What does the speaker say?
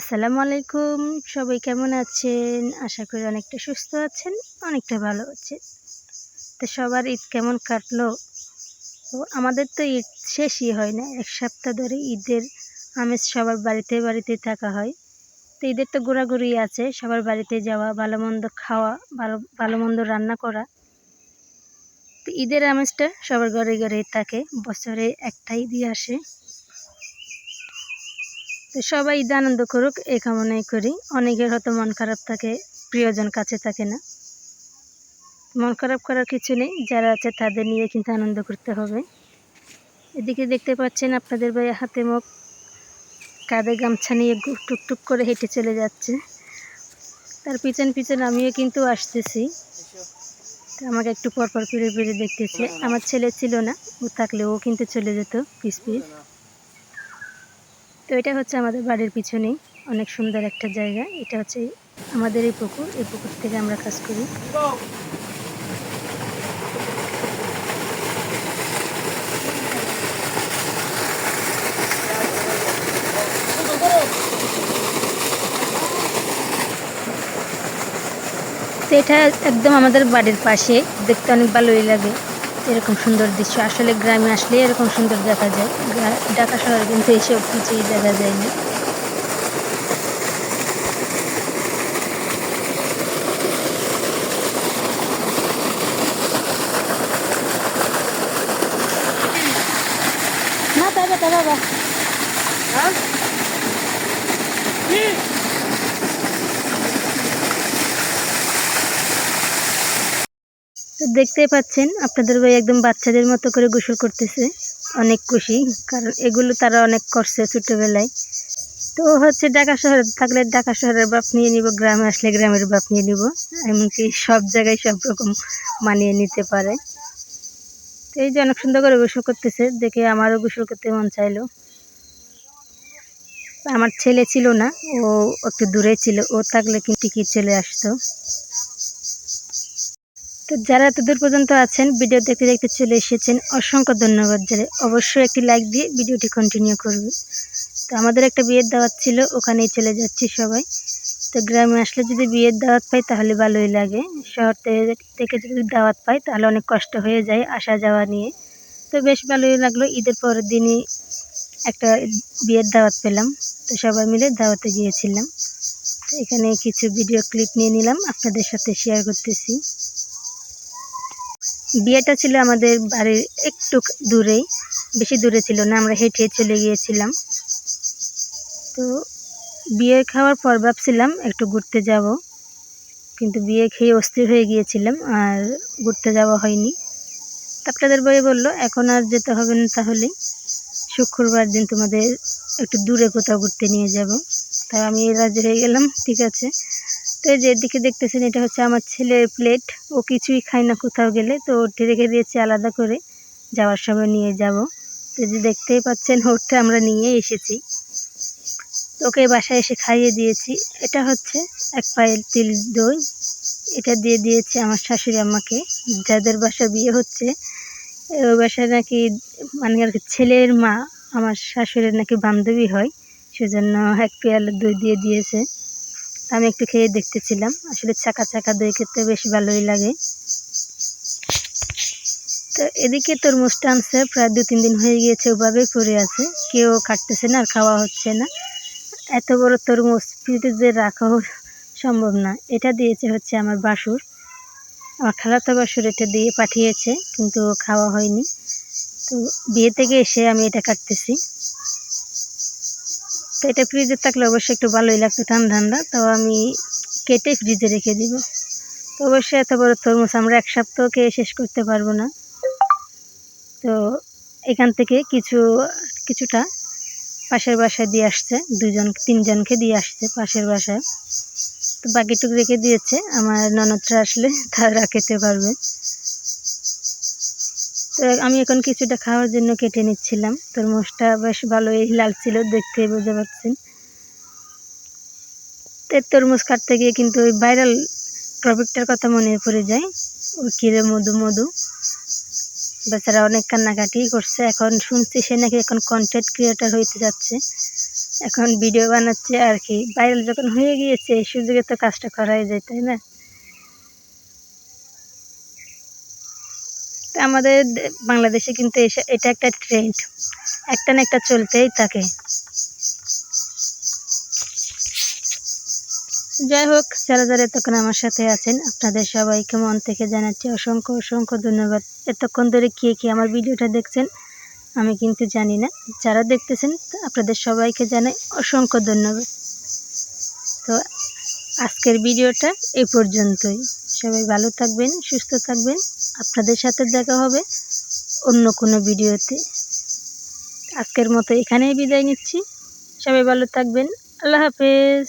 আসসালামু আলাইকুম। সবাই কেমন আছেন? আশা করি অনেকটা সুস্থ আছেন, অনেকটা ভালো আছেন। তো সবার ঈদ কেমন কাটলো? তো আমাদের তো ঈদ শেষই হয় না, এক সপ্তাহ ধরে ঈদের আমেজ সবার বাড়িতে বাড়িতে থাকা হয়। তো ঈদের তো ঘোরাঘুরি আছে, সবার বাড়িতে যাওয়া, ভালো মন্দ খাওয়া, ভালো ভালো মন্দ রান্না করা। তো ঈদের আমেজটা সবার ঘরে ঘরেই থাকে, বছরে একটাই ঈদই আসে। তো সবাই ঈদ আনন্দ করুক এই কামনাই করি। অনেকের হয়তো মন খারাপ থাকে, প্রিয়জন কাছে থাকে না। মন খারাপ করার কিছু নেই, যারা আছে তাদের নিয়ে কিন্তু আনন্দ করতে হবে। এদিকে দেখতে পাচ্ছেন আপনাদের ভাই হাতে মুখ। কাঁধে গামছা নিয়ে টুকটুক করে হেঁটে চলে যাচ্ছে। তার পিছন পিছন আমিও কিন্তু আসতেছি। আমাকে একটু পরপর ফিরে ফিরে দেখতেছে। আমার ছেলে ছিল না, ও থাকলে ও কিন্তু চলে যেত, পিস পিস। তো এটা হচ্ছে আমাদের বাড়ির পিছনেই। অনেক সুন্দর একটা জায়গা। এটা হচ্ছে আমাদের এই পুকুর। এই পুকুর থেকে আমরা কাজ করি। তো এটা একদম আমাদের বাড়ির পাশে। দেখতে অনেক ভালোই লাগে। এরকম সুন্দর দৃশ্য। আসলে গ্রামে আসলে এরকম সুন্দর দেখা যায়। ঢাকা শহরে কিন্তু এইসব কিছুই দেখা যায় না তা বাবা। তো দেখতেই পাচ্ছেন, আপনাদের ভাই একদম বাচ্চাদের মতো করে গোসল করতেছে। অনেক খুশি, কারণ এগুলো তারা অনেক করছে ছোটোবেলায়। তো হচ্ছে ঢাকা শহরে থাকলে ঢাকা শহরের বাপ নিয়ে নিব, গ্রামে আসলে গ্রামের বাপ নিয়ে নিব। এমনকি সব জায়গায় সব রকম মানিয়ে নিতে পারে। তো এই যে অনেক সুন্দর করে গোসল করতেছে, দেখে আমারও গোসল করতে মন চাইলো। আমার ছেলে ছিল না, ও একটু দূরে ছিল, ও থাকলে কিন্তু কি চলে আসতো। তো যারা এত দূর পর্যন্ত আছেন, ভিডিও দেখতে দেখতে চলে এসেছেন, অসংখ্য ধন্যবাদ যারা অবশ্যই একটি লাইক দিয়ে ভিডিওটি কন্টিনিউ করবে তো আমাদের একটা বিয়ের দাওয়াত ছিল, ওখানেই চলে যাচ্ছি সবাই। তো গ্রামে আসলে যদি বিয়ের দাওয়াত পাই, তাহলে ভালোই লাগে। শহর থেকে যদি দাওয়াত পাই, তাহলে অনেক কষ্ট হয়ে যায় আসা যাওয়া নিয়ে। তো বেশ ভালোই লাগল, ঈদের পরের দিনই একটা বিয়ের দাওয়াত পেলাম। তো সবাই মিলে দাওয়াতে গিয়েছিলাম। এখানে কিছু ভিডিও ক্লিপ নিয়ে নিলাম, আপনাদের সাথে শেয়ার করতেছি। বিয়েটা ছিল আমাদের বাড়ির একটু দূরেই, বেশি দূরে ছিল না, আমরা হেঁটে চলে গিয়েছিলাম। তো বিয়ে খাওয়ার পর ভাবছিলাম একটু ঘুরতে যাব, কিন্তু বিয়ে খেয়ে অস্থির হয়ে গিয়েছিলাম আর ঘুরতে যাওয়া হয়নি। আপনাদের বই বলল, এখন আর যেতে হবে না তাহলে। শুক্রবার দিন তোমাদের একটু দূরে কোথাও ঘুরতে নিয়ে যাব। তাই আমি রাজি হয়ে গেলাম, ঠিক আছে। তো যেদিকে দেখতেছেন, এটা হচ্ছে আমার ছেলের প্লেট ও কিছুই খায় না কোথাও গেলে, তো ওটি রেখে দিয়েছি আলাদা করে। যাওয়ার সময় নিয়ে যাব। তো যে দেখতেই পাচ্ছেন, ওটা আমরা নিয়ে এসেছি। তো ওকে বাসায় এসে খাইয়ে দিয়েছি। এটা হচ্ছে এক পায়ের তিল দই। এটা দিয়ে দিয়েছে আমার শাশুড়ি আমাকে যাদের বাসা বিয়ে হচ্ছে ওই বাসায় নাকি মানে আর ছেলের মা, আমার শাশুড়ির নাকি বান্ধবী হয়, সেজন্য এক পেয়ালা দই দিয়ে দিয়েছে। আমি একটু খেয়ে দেখতেছিলাম। আসলে চাকা চাকা দই খেতে বেশ ভালোই লাগে। তো এদিকে তরমুজটা আনছে, প্রায় দু তিন দিন হয়ে গিয়েছে, ওভাবেই পড়ে আছে। কেউ কাটতেছে না, আর খাওয়া হচ্ছে না। এত বড় তরমুজ ফ্রিজে রাখাও সম্ভব না। এটা দিয়েছে হচ্ছে আমার বাসুর। আমার খালাতো বাসুর এটা দিয়ে পাঠিয়েছে, কিন্তু খাওয়া হয়নি। তো বিয়ে থেকে এসে আমি এটা কাটতেছি। তো এটা ফ্রিজে থাকলে অবশ্যই একটু ভালোই লাগতো ঠান্ডা ঠান্ডা। তাও আমি কেটে ফ্রিজে রেখে দিব। তো অবশ্যই এত বড় তরমুজ আমরা এক সপ্তাহ খেয়ে শেষ করতে পারব না। তো এখান থেকে কিছু, কিছুটা পাশের বাসায় দিয়ে আসছে। দুজন, তিনজনকে দিয়ে আসছে পাশের বাসায়। তো বাকিটুকু রেখে দিয়েছে। আমার ননদরা আসলে তারা খেতে পারবে। তো আমি এখন কিছুটা খাওয়ার জন্য কেটে নিচ্ছিলাম। তরমুজটা বেশ ভালোই লাল ছিল দেখতে বুঝতে পারছেন তো তরমুজ কাটতে গিয়ে কিন্তু ওই ভাইরাল টপিকটার কথা মনে পড়ে যায়। ওই কিরে মধু মধু। বেচারা অনেক কান্নাকাটি করছে। এখন শুনছি সে নাকি এখন কন্টেন্ট ক্রিয়েটার হইতে যাচ্ছে। এখন ভিডিও বানাচ্ছে আর কি। ভাইরাল যখন হয়ে গিয়েছে, এই সুযোগে তো কাজটা করাই যায়, তাই না? তো আমাদের বাংলাদেশে কিন্তু এটা একটা ট্রেন্ড একটা না একটা চলতেই থাকে। যাই হোক, যারা যারা এতক্ষণ আমার সাথে আছেন, আপনাদের সবাইকে মন থেকে জানাচ্ছি অসংখ্য অসংখ্য ধন্যবাদ। এতক্ষণ ধরে কে কে আমার ভিডিওটা দেখছেন, আমি কিন্তু জানি না। যারা দেখতেছেন আপনাদের সবাইকে জানাই অসংখ্য ধন্যবাদ। তো আজকের ভিডিওটা এই পর্যন্তই। সবাই ভালো থাকবেন, সুস্থ থাকবেন। আপনাদের সাথে দেখা হবে অন্য কোনো ভিডিওতে। আজকের মতো এখানেই বিদায় নিচ্ছি। সবাই ভালো থাকবেন। আল্লাহ হাফেজ।